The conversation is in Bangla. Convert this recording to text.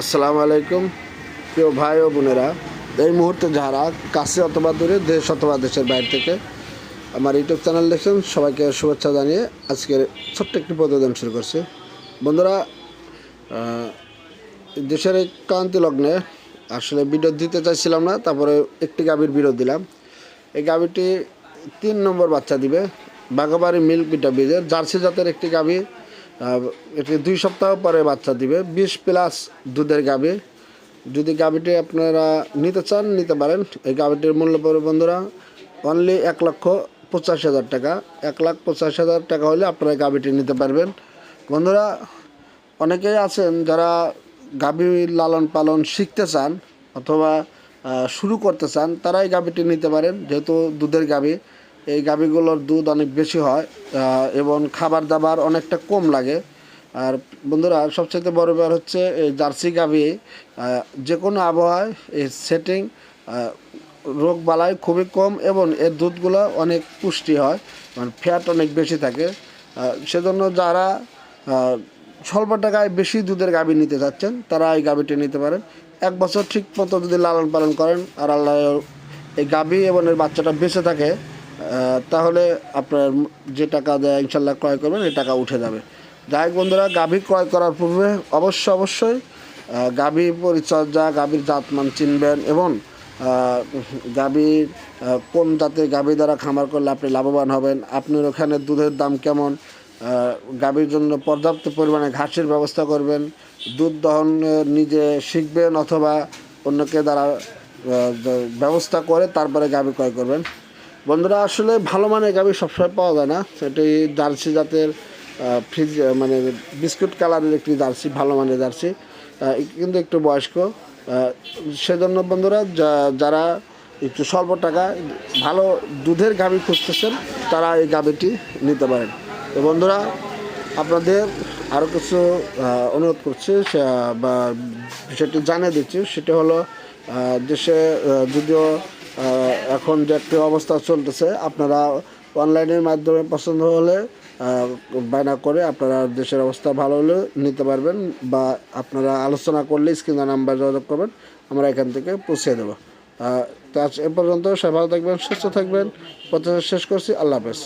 আসসালামু আলাইকুম। প্রিয় ভাই ও বোনেরা, এই মুহূর্তে যারা কাছে অথবা দূরে দেশ অথবা দেশের বাইরে থেকে আমার ইউটিউব চ্যানেল দেখছেন, সবাইকে শুভেচ্ছা জানিয়ে আজকের ছোট্ট একটি প্রতিবেদন শুরু করছি। বন্ধুরা দেশের এই ক্রান্তি লগ্নে আসলে বিরোধ দিতে চাইছিলাম না, তারপরে একটি গাভীর বিরোধ দিলাম। এই গাভীটি তিন নম্বর বাচ্চা দিবে, বাঘাবাড়ি মিল্ক বিটা বীজের জার্সি জাতের একটি গাভী। এটি দুই সপ্তাহ পরে বাচ্চা দিবে। বিশ প্লাস দুধের গাভী। যদি গাভীটি আপনারা নিতে চান, নিতে পারেন। এই গাভীটির মূল্য পড়বে বন্ধুরা অনলি এক লক্ষ পঁচাশি হাজার টাকা। এক লাখ পঁচাশি হাজার টাকা হলে আপনারা গাভীটি নিতে পারবেন। বন্ধুরা, অনেকেই আছেন যারা গাভী লালন পালন শিখতে চান অথবা শুরু করতে চান, তারাই গাভীটি নিতে পারেন। যেহেতু দুধের গাভী এই গাভীগুলোর দুধ অনেক বেশি হয় এবং খাবার দাবার অনেকটা কম লাগে। আর বন্ধুরা সবচেয়ে বড় ব্যাপার হচ্ছে এই জার্সি গাভী যে কোনো আবহাওয়ায় এই সেটিং রোগ বালাই খুবই কম এবং এর দুধগুলো অনেক পুষ্টি হয় মানে ফ্যাট অনেক বেশি থাকে। সেজন্য যারা স্বল্প টাকায় বেশি দুধের গাভী নিতে চাচ্ছেন তারা এই গাভীটি নিতে পারেন। এক বছর ঠিক মতো যদি লালন পালন করেন, আর আল্লাহ এই গাভী এবং এর বাচ্চাটা বেঁচে থাকে তাহলে আপনার যে টাকা দেয়, ইনশাল্লাহ ক্রয় করবেন, এই টাকা উঠে যাবে। যাই বন্ধুরা, গাভী ক্রয় করার পূর্বে অবশ্যই অবশ্যই গাভী পরিচর্যা, গাভীর জাতমান চিনবেন এবং গাভীর কোন জাতের গাভী দ্বারা খামার করলে আপনি লাভবান হবেন, আপনার ওখানে দুধের দাম কেমন গাভীর জন্য পর্যাপ্ত পরিমাণে ঘাসের ব্যবস্থা করবেন, দুধ দহন নিজে শিখবেন অথবা অন্যকে দ্বারা ব্যবস্থা করে তারপরে গাভী ক্রয় করবেন। বন্ধুরা, আসলে ভালো মানের গাভী সবসময় পাওয়া যায় না। সেটি জার্সি জাতের ফ্রিজ মানে বিস্কুট কালারের একটি জার্সি, ভালো মানের জার্সি। কিন্তু একটু বয়স্ক। সেজন্য বন্ধুরা যারা একটু স্বল্প টাকা, ভালো দুধের গাভী খুঁজতেছেন, তারা এই গাভীটি নিতে পারেন। তো বন্ধুরা, আপনাদের আরও কিছু অনুরোধ করছি বা সেটি জানিয়ে দিচ্ছি। সেটা হলো দেশে যদিও এখন যে একটি অবস্থা চলতেছে, আপনারা অনলাইনের মাধ্যমে পছন্দ হলে বায়না করে আপনারা দেশের অবস্থা ভালো হলে নিতে পারবেন বা আপনারা আলোচনা করলে স্ক্রিনে নাম্বার যোগাযোগ করবেন, আমরা এখান থেকে পৌঁছে দেবো। তা এ পর্যন্ত সবাই ভালো থাকবেন, সুস্থ থাকবেন। প্রচেষ্টা শেষ করছি, আল্লাহ হাফেজ।